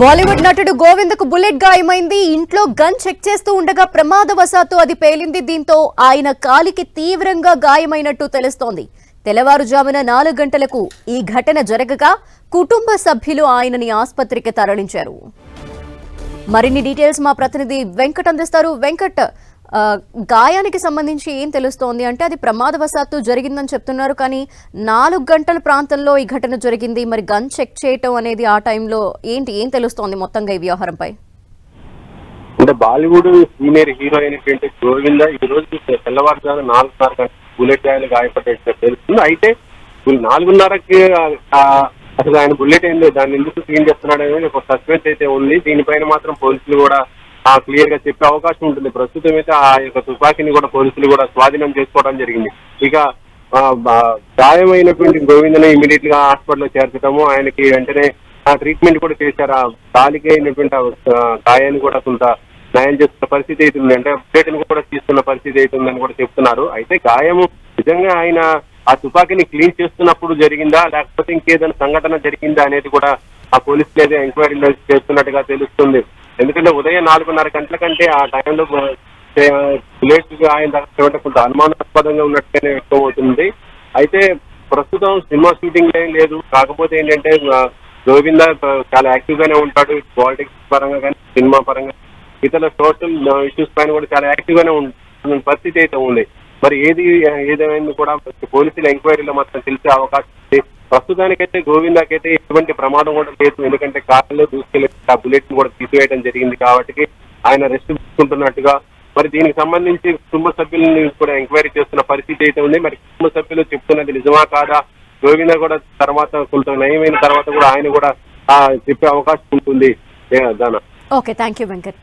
బాలీవుడ్ నటుడు గోవిందకు బుల్లెట్ గాయమైంది ఇంట్లో gun check చేస్తూ ఉండగా ప్రమాదవశాత్తు అది పేలింది. దీంతో ఆయన కాలికి తీవ్రంగా గాయమైనట్టు తెలుస్తోంది. తెల్లవారుజామున నాలుగు గంటలకు ఈ ఘటన జరగగా కుటుంబ సభ్యులు ఆయనని ఆసుపత్రికి తరలించారు. మరిన్ని డీటెయిల్స్ మా ప్రతినిధి వెంకట్ అందిస్తారు వెంకట్ గాయానికి సంబంధించి ఏం తెలుస్తోంది అంటే అది ప్రమాదవశాత్తు జరిగిందని చెప్తున్నారు. కానీ నాలుగు గంటల ప్రాంతంలో ఈ ఘటన జరిగింది. మరి గన్ చెక్ చేయటం అనేది ఆ టైంలో ఏంటి ఏం తెలుస్తోంది మొత్తంగా ఈ వ్యవహారంపై? అంటే బాలీవుడ్ సీనియర్ హీరో అయినటువంటి గోవింద ఈ రోజు తెల్లవారుజాము నాలుగున్నర గంటల బుల్లెట్ గాయాలు గాయపడ్డట్టు తెలుస్తుంది. అయితే నాలుగున్నరకి అసలు ఆయన బుల్లెట్ ఏంది దాన్ని ఎందుకు క్లీన్ చేస్తున్నాడు అనేది ఒక సస్పెన్స్ అయితే ఉంది. దీనిపైన మాత్రం పోలీసులు కూడా క్లియర్గా చెప్పే అవకాశం ఉంటుంది. ప్రస్తుతం అయితే ఆ యొక్క తుపాకీని కూడా పోలీసులు కూడా స్వాధీనం చేసుకోవడం జరిగింది. ఇక గాయమైనటువంటి గోవిందను ఇమీడియట్గా హాస్పిటల్లో చేర్చడము ఆయనకి వెంటనే ఆ ట్రీట్మెంట్ కూడా చేశారు. ఆ కాలికి అయినటువంటి గాయాన్ని కూడా కొంత నయం చేస్తున్న పరిస్థితి అవుతుంది అంటే అప్డేట్ కూడా తీసుకున్న పరిస్థితి అవుతుందని కూడా చెప్తున్నారు. అయితే గాయము నిజంగా ఆయన ఆ తుపాకీని క్లీన్ చేస్తున్నప్పుడు జరిగిందా? లేకపోతే ఇంకేదైనా సంఘటన జరిగిందా అనేది కూడా ఆ పోలీసులు అయితే ఎంక్వైరీ చేస్తున్నట్టుగా తెలుస్తుంది. ఎందుకంటే ఉదయం నాలుగున్నర గంటల కంటే ఆ టైంలో బుల్లెట్ ఆయన దగ్గర కొంత అనుమానాస్పదంగా ఉన్నట్టుగానే వ్యక్తం అవుతుంది అయితే ప్రస్తుతం సినిమా షూటింగ్ ఏం లేదు. కాకపోతే ఏంటంటే గోవింద చాలా యాక్టివ్ గానే ఉంటాడు. పాలిటిక్స్ పరంగా కానీ సినిమా పరంగా. ఇతర సోషల్ ఇష్యూస్ పైన కూడా చాలా యాక్టివ్ గానే ఉన్న పరిస్థితి అయితే ఉంది. మరి ఏది ఏదేమైంది కూడా పోలీసుల ఎంక్వైరీలో మాత్రం తెలిసే అవకాశం ప్రస్తుతానికైతే గోవిందాకైతే ఎటువంటి ప్రమాదం కూడా లేదు. ఎందుకంటే కార్లో దూసుకెళ్ళి ఆ బుల్లెట్ కూడా తీసివేయడం జరిగింది కాబట్టి ఆయన రెస్ట్ తీసుకుంటున్నట్టుగా. మరి దీనికి సంబంధించి కుటుంబ సభ్యులని కూడా ఎంక్వైరీ చేస్తున్న పరిస్థితి అయితే ఉంది. మరి కుటుంబ సభ్యులు చెప్తున్నది నిజమా కాదా? గోవింద కూడా తర్వాత కొంత నయమైన తర్వాత కూడా ఆయన కూడా చెప్పే అవకాశం ఉంటుంది. Okay thank you Venkat.